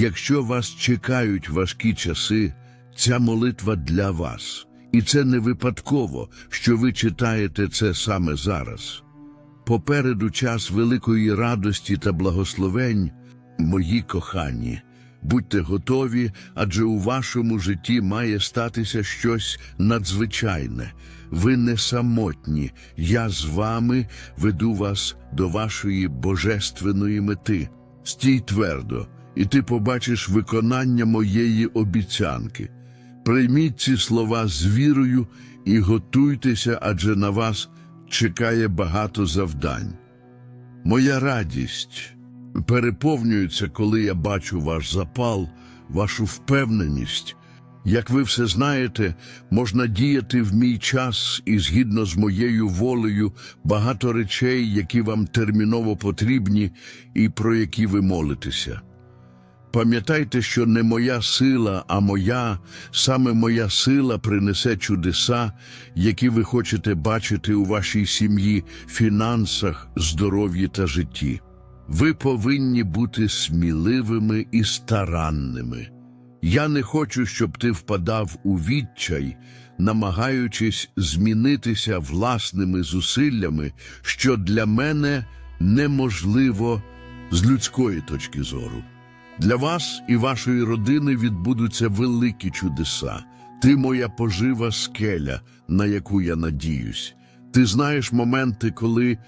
Якщо вас чекають важкі часи, ця молитва для вас. І це не випадково, що ви читаєте це саме зараз. Попереду час великої радості та благословень, мої кохані. Будьте готові, адже у вашому житті має статися щось надзвичайне. Ви не самотні. Я з вами веду вас до вашої божественної мети. Стій твердо, і ти побачиш виконання моєї обіцянки. Прийміть ці слова з вірою і готуйтеся, адже на вас чекає багато завдань. Моя радість переповнюється, коли я бачу ваш запал, вашу впевненість. Як ви все знаєте, можна діяти в мій час і згідно з моєю волею багато речей, які вам терміново потрібні і про які ви молитеся. Пам'ятайте, що не моя сила, а моя, саме моя сила принесе чудеса, які ви хочете бачити у вашій сім'ї, фінансах, здоров'ї та житті. Ви повинні бути сміливими і старанними. Я не хочу, щоб ти впадав у відчай, намагаючись змінитися власними зусиллями, що для мене неможливо з людської точки зору. Для вас і вашої родини відбудуться великі чудеса. Ти моя пожива скеля, на яку я надіюсь. Ти знаєш моменти, коли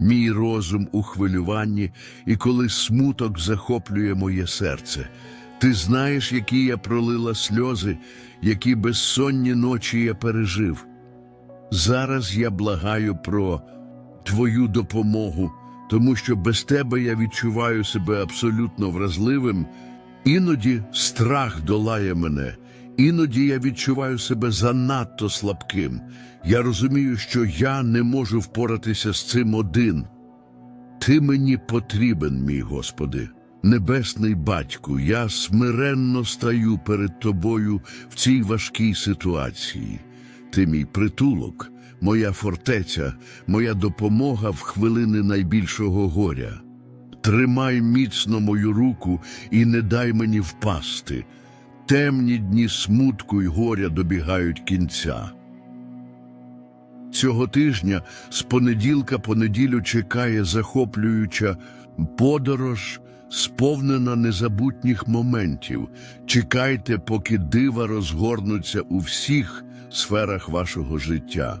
мій розум у хвилюванні і коли смуток захоплює моє серце. Ти знаєш, які я пролила сльози, які безсонні ночі я пережив. Зараз я благаю про твою допомогу, тому що без тебе я відчуваю себе абсолютно вразливим. Іноді страх долає мене, іноді я відчуваю себе занадто слабким. Я розумію, що я не можу впоратися з цим один. Ти мені потрібен, мій Господи. Небесний батьку, я смиренно стаю перед тобою в цій важкій ситуації. Ти мій притулок, моя фортеця, моя допомога в хвилини найбільшого горя. Тримай міцно мою руку і не дай мені впасти. Темні дні смутку й горя добігають кінця. Цього тижня з понеділка по неділю чекає захоплююча подорож, сповнена незабутніх моментів. Чекайте, поки дива розгорнуться у всіх сферах вашого життя.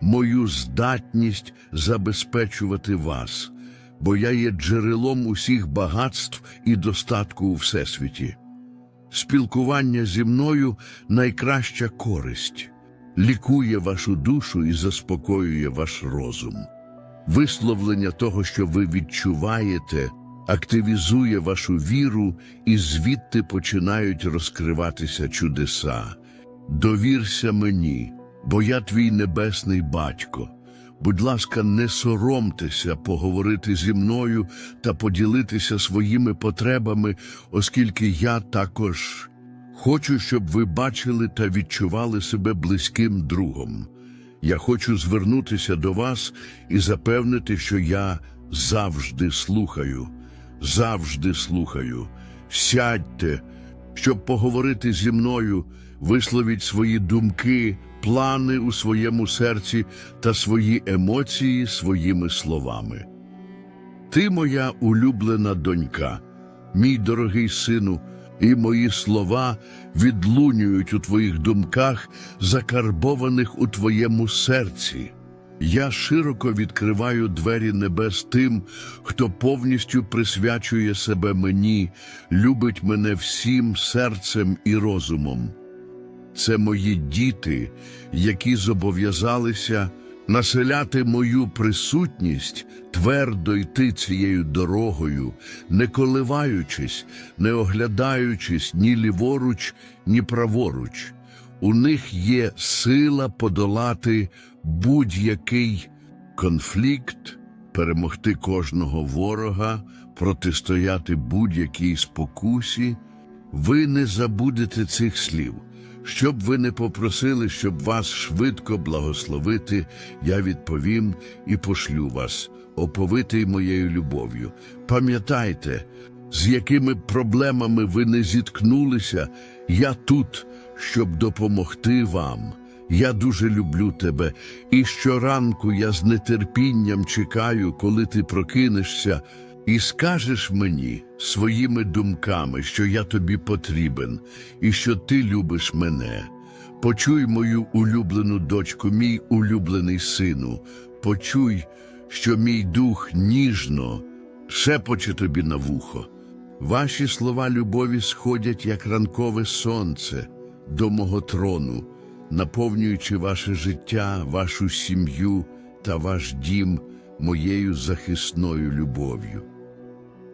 мою здатність забезпечувати вас, бо я є джерелом усіх багатств і достатку у всесвіті. Спілкування зі мною найкраща користь, лікує вашу душу і заспокоює ваш розум. Висловлення того, що ви відчуваєте, активізує вашу віру, і звідти починають розкриватися чудеса. Довірся мені, бо я твій небесний батько. Будь ласка, не соромтеся поговорити зі мною та поділитися своїми потребами, оскільки я також хочу, щоб ви бачили та відчували себе близьким другом. Я хочу звернутися до вас і запевнити, що я завжди слухаю, завжди слухаю. Сядьте, щоб поговорити зі мною, висловіть свої думки, плани у своєму серці та свої емоції своїми словами. Ти моя улюблена донька, мій дорогий сину, і мої слова відлунюють у твоїх думках, закарбованих у твоєму серці. Я широко відкриваю двері небес тим, хто повністю присвячує себе мені, любить мене всім серцем і розумом. Це мої діти, які зобов'язалися населяти мою присутність, твердо йти цією дорогою, не коливаючись, не оглядаючись ні ліворуч, ні праворуч. У них є сила подолати будь-який конфлікт, перемогти кожного ворога, протистояти будь-якій спокусі. Ви не забудете цих слів. Щоб ви не попросили, щоб вас швидко благословити, я відповім і пошлю вас, оповитий моєю любов'ю. Пам'ятайте, з якими проблемами ви не зіткнулися, я тут, щоб допомогти вам. Я дуже люблю тебе, і щоранку я з нетерпінням чекаю, коли ти прокинешся, і скажеш мені своїми думками, що я тобі потрібен, і що ти любиш мене. Почуй мою улюблену дочку, мій улюблений сину, почуй, що мій дух ніжно шепоче тобі на вухо. Ваші слова любові сходять, як ранкове сонце, до мого трону, наповнюючи ваше життя, вашу сім'ю та ваш дім моєю захисною любов'ю.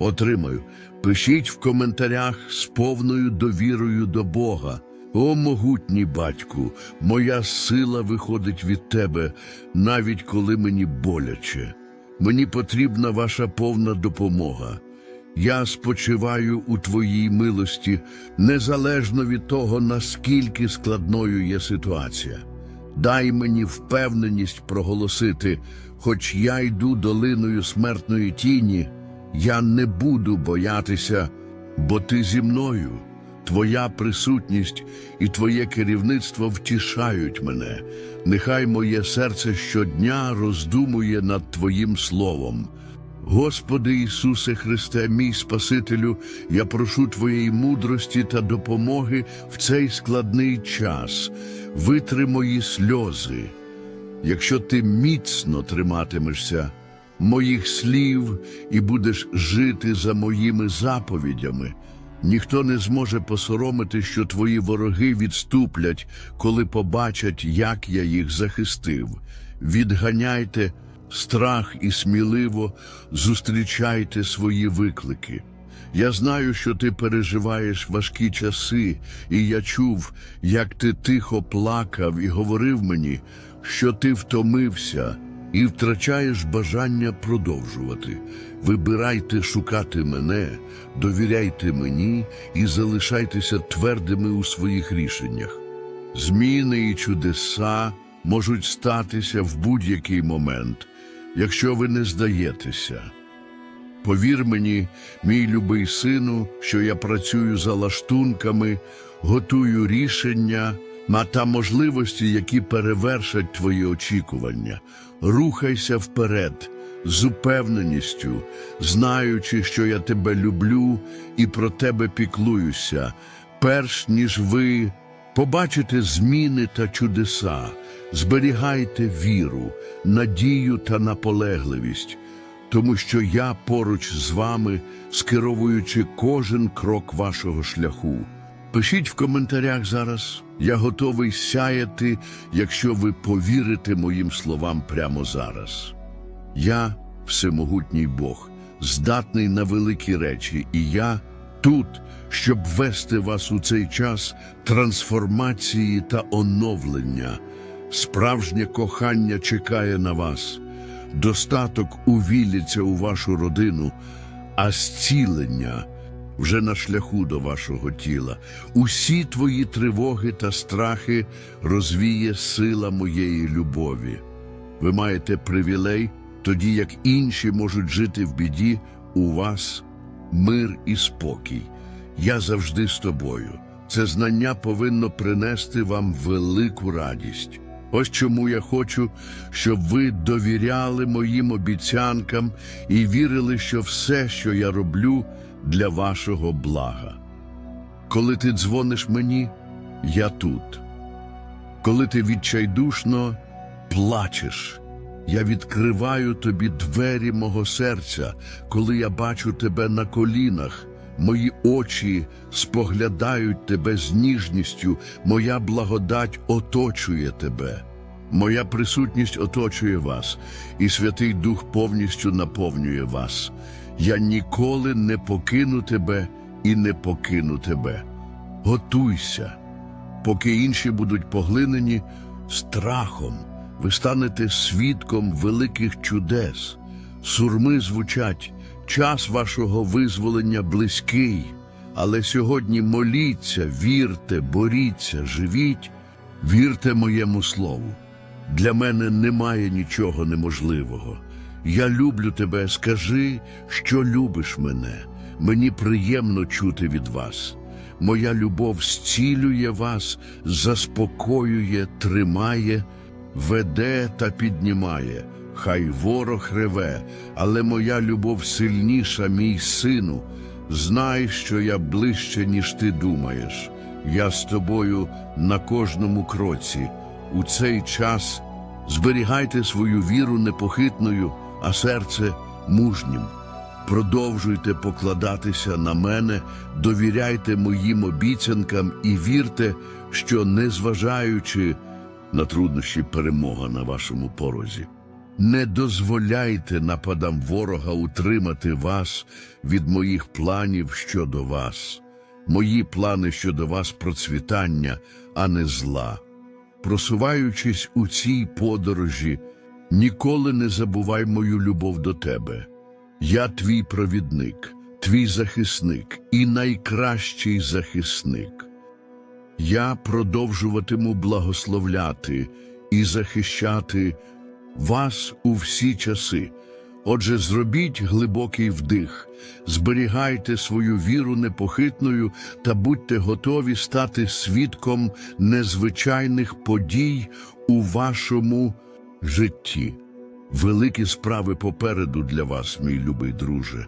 отримаю. Пишіть в коментарях з повною довірою до Бога. О, могутній батьку, моя сила виходить від тебе, навіть коли мені боляче. Мені потрібна ваша повна допомога. Я спочиваю у Твоїй милості, незалежно від того, наскільки складною є ситуація. Дай мені впевненість проголосити, хоч я йду долиною смертної тіні, я не буду боятися, бо ти зі мною. Твоя присутність і Твоє керівництво втішають мене. Нехай моє серце щодня роздумує над Твоїм словом. Господи Ісусе Христе, мій Спасителю, я прошу Твоєї мудрості та допомоги в цей складний час. Витри мої сльози. Якщо ти міцно триматимешся моїх слів і будеш жити за моїми заповідями, ніхто не зможе посоромити, що твої вороги відступлять, коли побачать, як я їх захистив. Відганяйте страх і сміливо зустрічайте свої виклики. Я знаю, що ти переживаєш важкі часи, і я чув, як ти тихо плакав і говорив мені, що ти втомився і втрачаєш бажання продовжувати. Вибирайте шукати мене, довіряйте мені і залишайтеся твердими у своїх рішеннях. Зміни і чудеса можуть статися в будь-який момент, якщо ви не здаєтеся. Повір мені, мій любий сину, що я працюю за лаштунками, готую рішення та можливості, які перевершать твої очікування. Рухайся вперед з упевненістю, знаючи, що я тебе люблю і про тебе піклуюся, перш ніж ви побачите зміни та чудеса, зберігайте віру, надію та наполегливість тому що я поруч з вами, скеровуючи кожен крок вашого шляху. Пишіть в коментарях зараз, я готовий сяяти, якщо ви повірите моїм словам прямо зараз. Я всемогутній Бог, здатний на великі речі, і я тут, щоб вести вас у цей час трансформації та оновлення. Справжнє кохання чекає на вас. Достаток увілиться у вашу родину, а зцілення вже на шляху до вашого тіла. Усі твої тривоги та страхи розвіє сила моєї любові. Ви маєте привілей, тоді як інші можуть жити в біді, у вас мир і спокій. Я завжди з тобою. Це знання повинно принести вам велику радість. Ось чому я хочу, щоб ви довіряли моїм обіцянкам і вірили, що все, що я роблю, для вашого блага. Коли ти дзвониш мені, я тут. Коли ти відчайдушно плачеш, я відкриваю тобі двері мого серця, коли я бачу тебе на колінах. Мої очі споглядають тебе з ніжністю, моя благодать оточує тебе. Моя присутність оточує вас, і Святий Дух повністю наповнює вас. Я ніколи не покину тебе і не покину тебе. Готуйся, поки інші будуть поглинені страхом, ви станете свідком великих чудес. Сурми звучать, час вашого визволення близький, але сьогодні моліться, вірте, боріться, живіть, вірте моєму слову. Для мене немає нічого неможливого. Я люблю тебе, скажи, що любиш мене. Мені приємно чути від вас. Моя любов зцілює вас, заспокоює, тримає, веде та піднімає. Хай ворог реве, але моя любов сильніша, мій сину. Знай, що я ближче, ніж ти думаєш. Я з тобою на кожному кроці. У цей час зберігайте свою віру непохитною, а серце мужнім. Продовжуйте покладатися на мене, довіряйте моїм обіцянкам і вірте, що, незважаючи на труднощі перемога на вашому порозі, не дозволяйте нападам ворога утримати вас від моїх планів щодо вас. Мої плани щодо вас процвітання, а не зла. Просуваючись у цій подорожі, ніколи не забувай мою любов до тебе. Я твій провідник, твій захисник і найкращий захисник. Я продовжуватиму благословляти і захищати вас у всі часи. Отже, зробіть глибокий вдих, зберігайте свою віру непохитною та будьте готові стати свідком незвичайних подій у вашому житті. Великі справи попереду для вас, мій любий друже.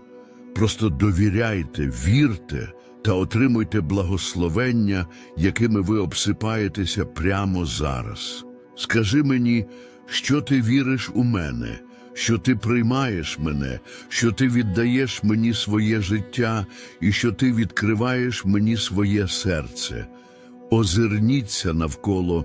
Просто довіряйте, вірте та отримуйте благословення, якими ви обсипаєтеся прямо зараз. Скажи мені, що ти віриш у мене, що ти приймаєш мене, що ти віддаєш мені своє життя і що ти відкриваєш мені своє серце. Озирніться навколо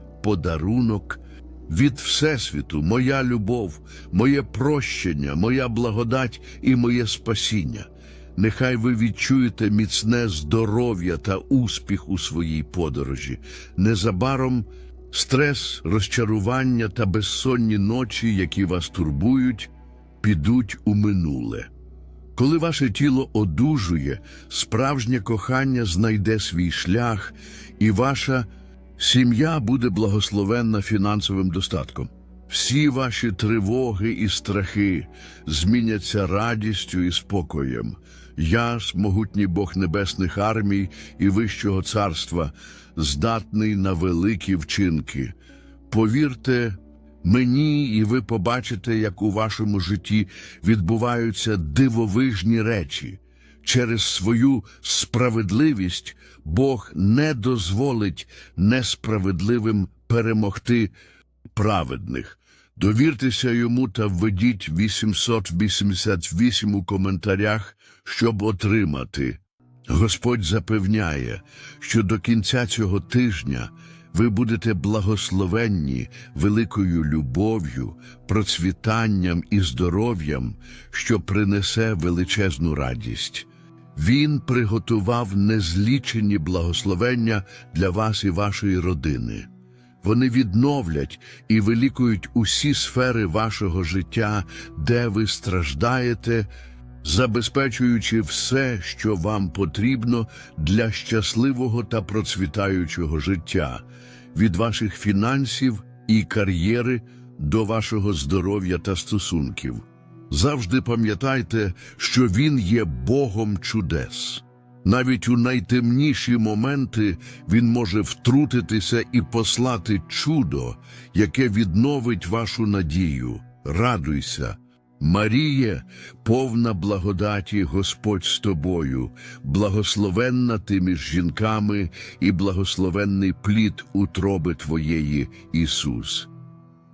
подарунок від Всесвіту, моя любов, моє прощення, моя благодать і моє спасіння. Нехай ви відчуєте міцне здоров'я та успіх у своїй подорожі. Незабаром стрес, розчарування та безсонні ночі, які вас турбують, підуть у минуле. Коли ваше тіло одужує, справжнє кохання знайде свій шлях, і ваша сім'я буде благословенна фінансовим достатком. Всі ваші тривоги і страхи зміняться радістю і спокоєм. Я могутній Бог небесних армій і Вищого царства, здатний на великі вчинки. Повірте мені, і ви побачите, як у вашому житті відбуваються дивовижні речі. Через свою справедливість Бог не дозволить несправедливим перемогти праведних. Довіртеся йому та введіть 888 у коментарях, щоб отримати Господь запевняє, що до кінця цього тижня ви будете благословенні великою любов'ю, процвітанням і здоров'ям, що принесе величезну радість. Він приготував незлічені благословення для вас і вашої родини. Вони відновлять і вилікують усі сфери вашого життя, де ви страждаєте, забезпечуючи все, що вам потрібно для щасливого та процвітаючого життя, від ваших фінансів і кар'єри до вашого здоров'я та стосунків. Завжди пам'ятайте, що Він є Богом чудес. Навіть у найтемніші моменти Він може втрутитися і послати чудо, яке відновить вашу надію. Радуйся. Маріє, повна благодаті Господь з тобою, благословенна ти між жінками і благословенний плід утроби твоєї Ісус.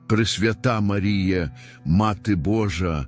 Пресвята Марія, Мати Божа,